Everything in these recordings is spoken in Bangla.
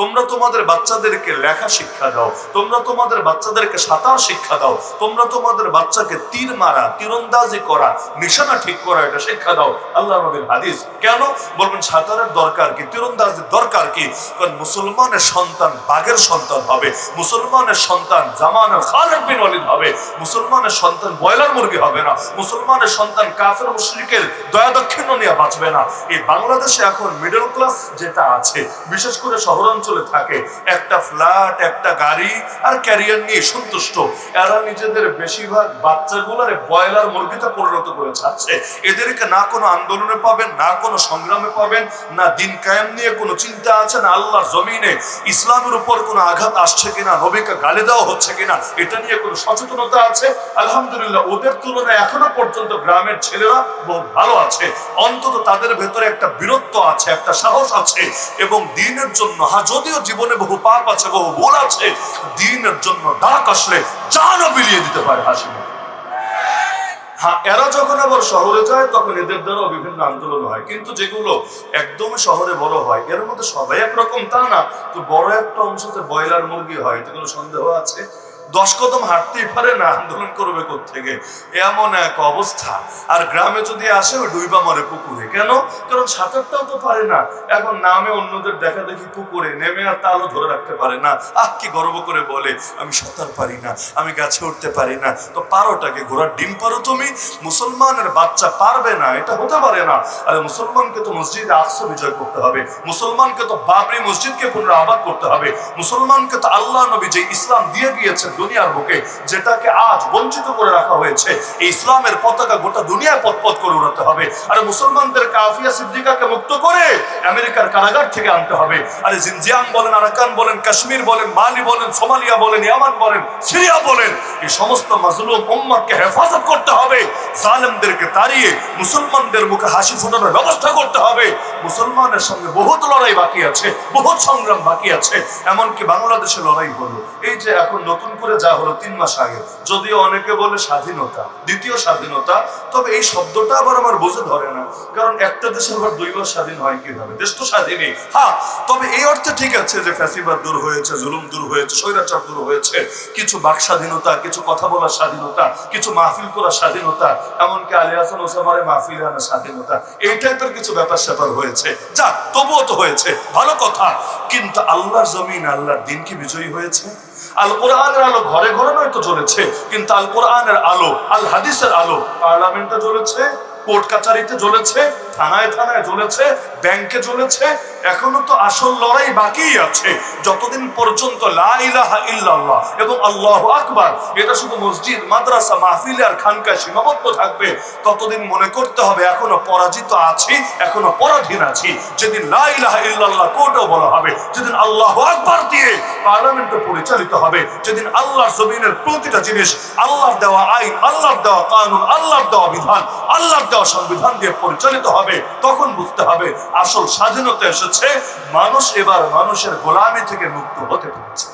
তোমরা তোমাদের বাচ্চাদেরকে লেখা শিক্ষা দাও, তোমরা তোমাদের বাচ্চাদেরকে সাঁতার শিক্ষা দাও, তোমরা তোমাদের বাচ্চাকে তীর মারা, তীরন্দাজি করা, নিশানা ঠিক করা, এটা শিক্ষা দাও। আল্লাহ নবীর হাদিস। কেন? বলবেন সাঁতারের দরকার কি? তীরন্দাজির দরকার কি? কারণ মুসলমানের সন্তান বাঘের সন্তান হবে, মুসলমানের সন্তান জামানের খালেদ বিন ওয়ালিদ হবে, মুসলমানের সন্তান বয়লার মুরগি হবে না, মুসলমানের সন্তান কাফের মুশরিকের দয়া দক্ষিণ নিয়ে বাঁচবে না। এই বাংলাদেশে এখন মিডল ক্লাস যেটা আছে, বিশেষ করে শহরাঞ্চলে থাকে। একটা ফ্ল্যাট একটা গাড়ি আর ক্যারিয়ার নিয়ে সন্তুষ্ট। এরা নিজেদের বেশিরভাগ বাচ্চাগুলারে বয়লার মুরগিতে পরিণত করে ছাড়ছে। এদেরকে না কোনো আন্দোলনে পাবেন, না কোনো সংগ্রামে পাবেন, না দিন কায়েম নিয়ে কোনো চিন্তা আছে, না আল্লাহর জমিনে ইসলামের উপর কোনো আঘাত আসছে কিনা, নবীকে গালি দেওয়া হচ্ছে কিনা, এটা নিয়ে কোনো সচেতনতা আছে? আলহামদুলিল্লাহ, ওদের তুলনায় এখনও পর্যন্ত গ্রামের ছেলেরা বহু ভালো আছে। অন্তত তাদের ভেতরে একটা বীরত্ব আছে, একটা সাহস আছে। এবং দিনের জন্য হ্যাঁ যদিও জীবনে বহু পাপ আছে, বহু ভুল আছে, দিনের জন্য ডাক আসলে জানও বিলিয়ে দিতে পারে হাসি। হ্যাঁ এরা যখন আবার শহরে যায়, তখন এদের দ্বারাও বিভিন্ন আন্দোলন হয়। কিন্তু যেগুলো একদম শহরে বড় হয়, এর মধ্যে সবাই একরকম, তা না। তো বড় একটা অংশতে ব্রয়লার মুরগি হয় এতে কোনো সন্দেহ আছে। দশ কদম হাঁটতেই পারে না, আন্দোলন করবে থেকে এমন এক অবস্থা। আর গ্রামে যদি আসে, ওই ডুইবা মরে পুকুরে। কেন? কারণ সাঁতারটাও তো পারে না। এখন নামে অন্যদের দেখা দেখি পুকুরে নেমে আর তালও ধরে রাখতে পারে না। আহ, কি গর্ব করে বলে, আমি সাঁতার পারি না, আমি গাছে উঠতে পারি না। তো পারোটাকে ঘোড়ার ডিম পারো তুমি? মুসলমানের বাচ্চা পারবে না, এটা হতে পারে না। আরে মুসলমানকে তো মসজিদে আকসা বিজয় করতে হবে। মুসলমানকে তো বাবরি মসজিদকে পুনরাবাদ করতে হবে। মুসলমানকে তো আল্লাহ নবী যে ইসলাম দিয়ে গিয়েছেন দুনিয়ার বুকে যেটাকে আজ বঞ্চিত করে রাখা হয়েছে ইসলামের পতাকা গোটা দুনিয়ায় পথপথ করে উড়াতে হবে। আরে মুসলমানদের কাফিয়া সিদ্দিকাকে মুক্ত করে আমেরিকার কারাগার থেকে আনতে হবে। আরে জিনজিয়াং বলেন, আরাকান বলেন, কাশ্মীর বলেন, মালি বলেন, সোমালিয়া বলেন, ইয়ামান বলেন, সিরিয়া বলেন, এই সমস্ত মাজলুম উম্মাদকে হেফাজত করতে হবে। জালেমদেরকে তাড়িয়ে মুসলমানদের মুখে হাসি ফোটানোর ব্যবস্থা করতে হবে। মুসলমানের সঙ্গে বহুত লড়াই বাকি আছে, বহুত সংগ্রাম বাকি আছে, এমনকি বাংলাদেশে লড়াই হলো। এই যে এখন নতুন করে যা হলো তিন মাস আগে। যদিও অনেকে বলে স্বাধীনতা, দ্বিতীয় স্বাধীনতা, তবে এই শব্দটা আবার আমার বুঝে ধরে না। কারণ একটা দেশের আবার দুইবার স্বাধীন হয় কীভাবে? দেশ তো স্বাধীনই। হ্যাঁ তবে এই অর্থে ঠিক আছে যে ফ্যাসিবাদ দূর হয়েছে, জুলুম দূর হয়েছে, স্বৈরাচার দূর হয়েছে। কিছু বাক স্বাধীনতা, কিছু কথা বলার স্বাধীনতা, কিছু মাহফিল করার স্বাধীনতা, এমনকি আলী হাসান ওসামারে মাহফিল আনার স্বাধীনতা। এই টাইপের কিছু ব্যাপার স্যাপার হয়েছে। যা, তবুও তো হয়েছে। ভালো কথা। কিন্তু আল্লাহর জমিন, আল্লাহর দিন কি বিজয়ী হয়েছে? আল কোরআনের আলো ঘরে ঘরে নয়তো জ্বলেছে। কিন্তু আল কোরআনের আলো আল হাদিসের আলো, পার্লামেন্টে জ্বলেছে, কোর্ট কাচারিতে জ্বলেছে থানায় থানায় জ্বলেছে, ব্যাংকে জ্বলেছে, এখনও তো আসল লড়াই বাকি আছে। যতদিন পর্যন্ত লা ইল্লাল্লাহ এবং আল্লাহ আকবার, এটা শুধু মসজিদ, মাদ্রাসা, মাহফিল আর খানকায় সীমাবদ্ধ থাকবে, ততদিন মনে করতে হবে এখনও পরাজিত আছি, এখনও পরাধীন আছি। যেদিন লা ইলাহা ইল্লাল্লাহ কোর্টেও বলা হবে, যেদিন আল্লাহ আকবার দিয়ে পার্লামেন্টে পরিচালিত হবে, যেদিন আল্লাহর জমিনের প্রতিটা জিনিস আল্লাহর দেওয়া আইন, আল্লাহর দেওয়া কানুন, আল্লাহর দেওয়া বিধান, আল্লাহর দেওয়া সংবিধান দিয়ে পরিচালিত হবে। তখন বুঝতে হবে আসল স্বাধীনতা এসেছে। মানুষ এবার মানুষের গোলামি থেকে মুক্ত হতে পেরেছে।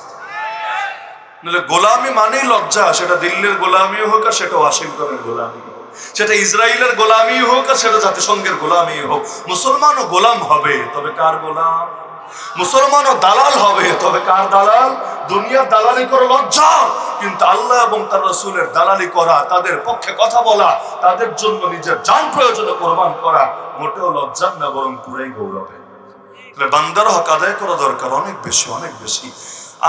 গোলামি মানেই লজ্জা, সেটা দিল্লির গোলামি হোক আর সেটা ওয়াশিংটনের গোলামি সেটা ইসরায়েলের গোলামি হোক আর সেটা জাতিসংঘের গোলামি হোক। মুসলমানও গোলাম হবে, তবে কার গোলাম? মুসলমানও দালাল হবে, তবে কার দালাল? দুনিয়ার দালালি করে লজ্জা কিন্তু আল্লাহ এবং তার রসুলের দালালি করা, তাদের পক্ষে কথা বলা, তাদের জন্য নিজের যান প্রয়োজনে কোরবান করা, মোটেও লজ্জার না, বরং পুরাই তাহলে বান্দার হক আদায় করা দরকার অনেক বেশি অনেক বেশি।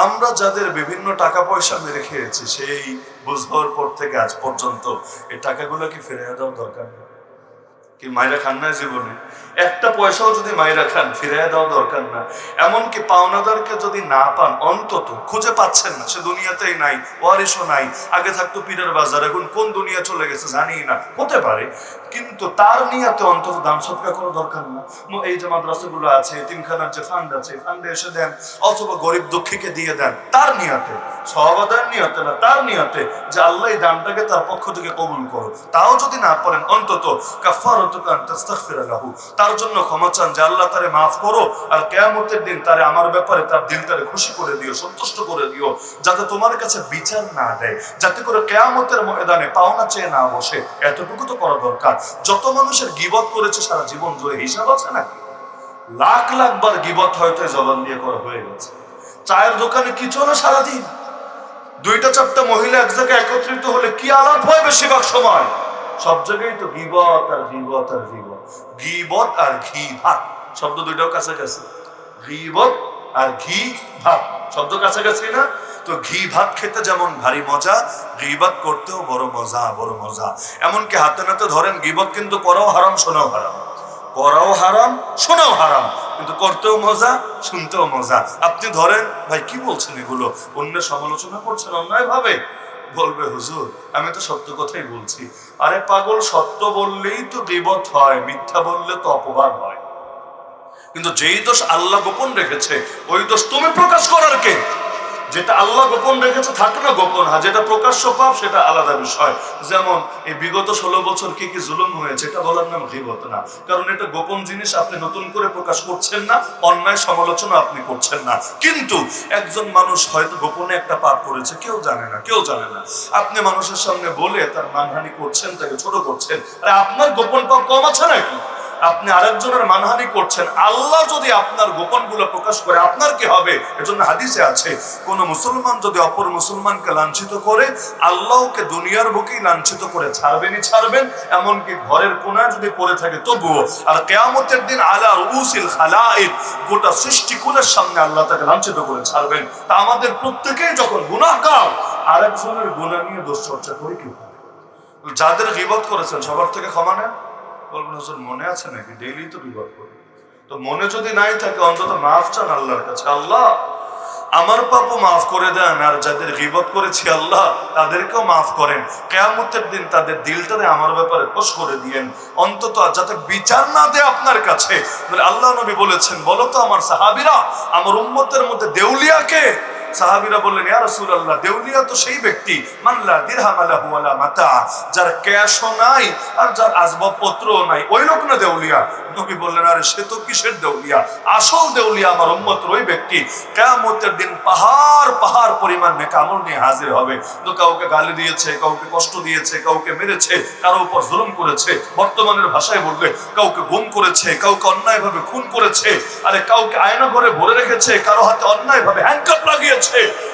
আমরা যাদের বিভিন্ন টাকা পয়সা মেরে খেয়েছি, সেই বুঝবার পর থেকে আজ পর্যন্ত এই টাকাগুলো কি ফিরে দেওয়া দরকার নেই? কি মায়েরা খান না জীবনে? একটা পয়সাও যদি মায়েরা খান ফিরিয়ে দেওয়া দরকার না। এমনকি পাওনাদারকে যদি না পান, অন্তত খুঁজে পাচ্ছেন না। সে দুনিয়াতেই নাই, ওয়ারিশও নাই। আগে থাকতো পীরের বাজার, এখন কোন দুনিয়া চলে গেছে জানি না। হতে পারে কিন্তু তার নিয়াতে অন্তত দান সৎকার করা দরকার না। এই যে মাদ্রাসাগুলো আছে, তিনখানার যে ফান্ড আছে ফান্ডে এসে দেন, অথবা গরিব দুঃখীকে দিয়ে দেন, তার নিয়াতে সহবাদার নিয়তে না, তার নিয়তে যে আল্লাহ এই দানটাকে তার পক্ষ থেকে কবুল করো তাও যদি না পারেন, অন্তত কাফারতুকান তার জন্য ক্ষমা চান যে আল্লাহ তারে মাফ করো, আর কেয়ামতের দিন তারে আমার ব্যাপারে তার দিলটারে খুশি করে দিও, সন্তুষ্ট করে দিও, যাতে তোমার কাছে বিচার না দেয়, যাতে করে কেয়ামতের ময়দানে পাওনা চেয়ে না বসে। এতটুকু তো করা দরকার। যত মানুষের গিবত করেছে, সারা জীবন জুড়ে হিসাব আছে নাকি? লাখ লাখ বার গিবত হয়তো জবান দিয়ে করা হয়ে গেছে। চায়ের দোকানে কি চলে সারাদিন? দুইটা চারটা মহিলা এক জায়গায় একত্রিত হলে কি আলাপ হয় বেশিরভাগ সময়? সব জায়গায় তো গিবত আর গিবত আর গিবত। গিবত আর ঘি ভাত। শব্দ দুইটাও কাছাকাছি। গিবত আর ঘি ভাত। শব্দ কাছাকাছি না? তো ঘি ভাত খেতে যেমন ভারী মজা গিবত করতেও বড় মজা বড় মজা। এমনকি হাতে নাতে ধরেন গিবত কিন্তু করাও হারাম, শোনাও হারাম। করাও হারাম, শোনাও হারাম, কিন্তু করতেও মজা, শুনতেও মজা। আপনি ধরেন, ভাই, কি বলছেন এগুলো? অন্যের সমালোচনা করছেন, অন্যায় ভাবে। বলবে, হুজুর, আমি তো সত্য কথাই বলছি। আরে পাগল, সত্য বললেই তো বিপদ হয়, মিথ্যা বললে তো অপবাদ হয়। কিন্তু যেই দোষ আল্লাহ গোপন রেখেছে, ওই দোষ তুমি প্রকাশ করার কে? যেটা আল্লাহ গোপন রেখেছে থাকে না গোপন হ্যাঁ যেটা প্রকাশ্য পাপ সেটা আলাদা বিষয়। যেমন এই বিগত ষোলো বছর কি কি জুলুম হয়েছে, এটা বলার নাম গিবত না। কারণ এটা গোপন জিনিস আপনি নতুন করে প্রকাশ করছেন না, অন্যায় সমালোচনা আপনি করছেন না। কিন্তু একজন মানুষ হয়তো গোপনে একটা পাপ করেছে, কেউ জানে না, কেউ জানে না। আপনি মানুষের সামনে বলে তার মানহানি করছেন, তাকে ছোট করছেন, আর আপনার গোপন পাপ কম আছে নাকি? আপনি আরেকজনের মানহানি করছেন, আল্লাহ যদি আপনার গোপনগুলো প্রকাশ করে, আপনার কি হবে? এজন্য হাদিসে আছে, কোন মুসলমান যদি অপর মুসলমানকে লাঞ্ছিত করে, আল্লাহকে দুনিয়ার বুকেই লাঞ্ছিত করে ছাড়বেনই ছাড়বেন, এমনকি ঘরের কোনায় যদি পড়ে থাকে তবুও। আর কেয়ামতের দিন আলা রুসিল খালাইক গোটা সৃষ্টিকুলের সামনে আল্লাহ তাকে লাঞ্ছিত করে ছাড়বেন। তা আমাদের প্রত্যেকেই যখন গুনাহগার, আরেকজনের গুনাহ নিয়ে দোষ চর্চা করি কি যাদের গিবত করেছেন, সবার থেকে ক্ষমা নেন। বলবেন মনে আছে নাকি? ডেইলি তো বিপদ করি তো মনে যদি নাই থাকে, অন্তত মাফ চান আল্লাহর কাছে। আল্লাহ, আমার পাপও মাফ করে দেন, আর যাদের গিবত করেছি আল্লাহ, তাদেরকেও মাফ করেন। কেয়ামতের দিন তাদের দিলটারে আমার ব্যাপারে খোশ করে দিয়েন। অন্তত যাতে বিচার না দেয় আপনার কাছে। আল্লাহ নবী বলেছেন, বলো তো আমার সাহাবিরা, আমার উম্মতের মধ্যে দেউলিয়াকে সাহাবিরা বললেন, ইয়া রাসূলুল্লাহ, দেউলিয়া তো সেই ব্যক্তি মাল্লা দিরহাম আলাহু ওয়ালা মাতা, যার ক্যাশও নাই আর যার আসবাবপত্রও নাই, ওই লোক না দেউলিয়া? নবী বললেন, আরে, সে তো কিসের দেউলিয়া? আসল দেউলিয়া আমার উম্মতের ওই ব্যক্তি। কিয়ামতের দিন পাহাড় পাহাড় পরিমাণ নেক আমল নিয়ে হাজির হবে। তো কাউকে গালি দিয়েছে, কাউকে কষ্ট দিয়েছে, কাউকে মেরেছে, কারও উপর জুলুম করেছে, বর্তমানের ভাষায় বললে কাউকে গুম করেছে, কাউকে অন্যায়ভাবে খুন করেছে, আরে, কাউকে আয়না ঘরে ভরে রেখেছে, কারও হাতে অন্যায়ভাবে হ্যান্ডকাপ লাগিয়েছে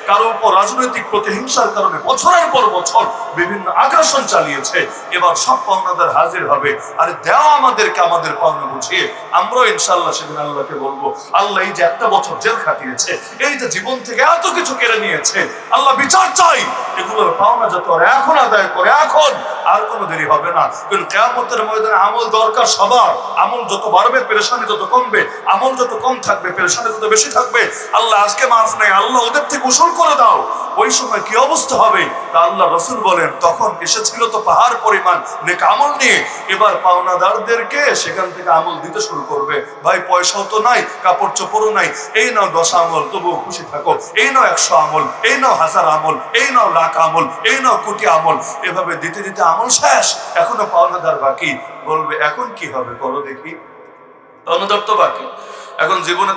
কারও উপর রাজনৈতিক প্রতিহিংসার কারণে বছরের পর বছর বিভিন্ন আগ্রাসন চালিয়েছে। এবার সব পাওনাদার হাজির হবে। আর দেওয়া আমাদেরকে, আমাদের পাওনা বুঝিয়ে। আমরাও ইনশাল্লাহ সেদিন আল্লাহকে বলব, আল্লাহ এই যে একটা বছর জেল খাটিয়েছে, এই যে জীবন থেকে এত কিছু কেড়ে নিয়েছে, আল্লাহ বিচার চাই। এগুলোর পাওনা যত এখন আদায় করে, এখন। আর কোনো দেরি হবে না। কারণ কেয়ামতের ময়দানে আমল দরকার সবার। আমল যত বাড়বে, পেরেশানি যত কমবে, আমল যত কম থাকবে, পেরেশানি যত বেশি থাকবে, আল্লাহ আজকে মাফ নেই আল্লাহ ওদের থেকে উসুল করে দাও। ওই সময় কি অবস্থা হবে? তা আল্লাহ রসুল বলেন, তখন এসেছিল তো পাহাড় পরিমাণ, নেক আমল নিয়ে। এবার পাওনাদারদেরকে সেখান থেকে আমল দিতে শুরু করবে। ভাই, পয়সাও তো নাই, কাপড় চোপড়ও নাই। এই নাও দশ আমল, তবুও খুশি থাকো। এই নাও একশো আমল, এই নাও হাজার আমল, এই নাও লাখ আমল, এই ন কোটি আমল। এভাবে দিতে দিতে আমল শেষ, এখনও পাওনাদার বাকি। বলবে, এখন কি হবে করো দেখি। বাকি। এখন জীবনে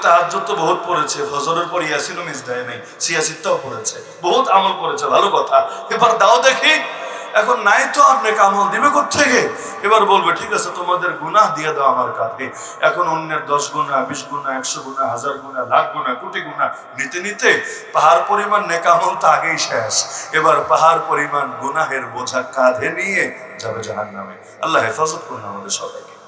তো বহুত পড়েছে, ফজরের পর ইয়াসিনও মিস দেয় নাই পড়েছে। বহুত আমল করেছে, ভালো কথা। এবার দাও দেখি। এখন নাই তো আর নেক আমল দিবে থেকে এবার বলবে, ঠিক আছে, তোমাদের গুনাহ দিয়ে দাও আমার কাঁধে। এখন অন্যের দশ গুণা বিশ গুণা একশো গুণা হাজার গুণা লাখ গুণা কোটি গুণা নিতে নিতে পাহাড় পরিমাণ নেক আমল তো আগেই শেষ। এবার পাহাড় পরিমাণ গুনাহের বোঝা কাঁধে নিয়ে যাবে জাহান নামে আল্লাহ হেফাজত করুন আমাদের সবাইকে।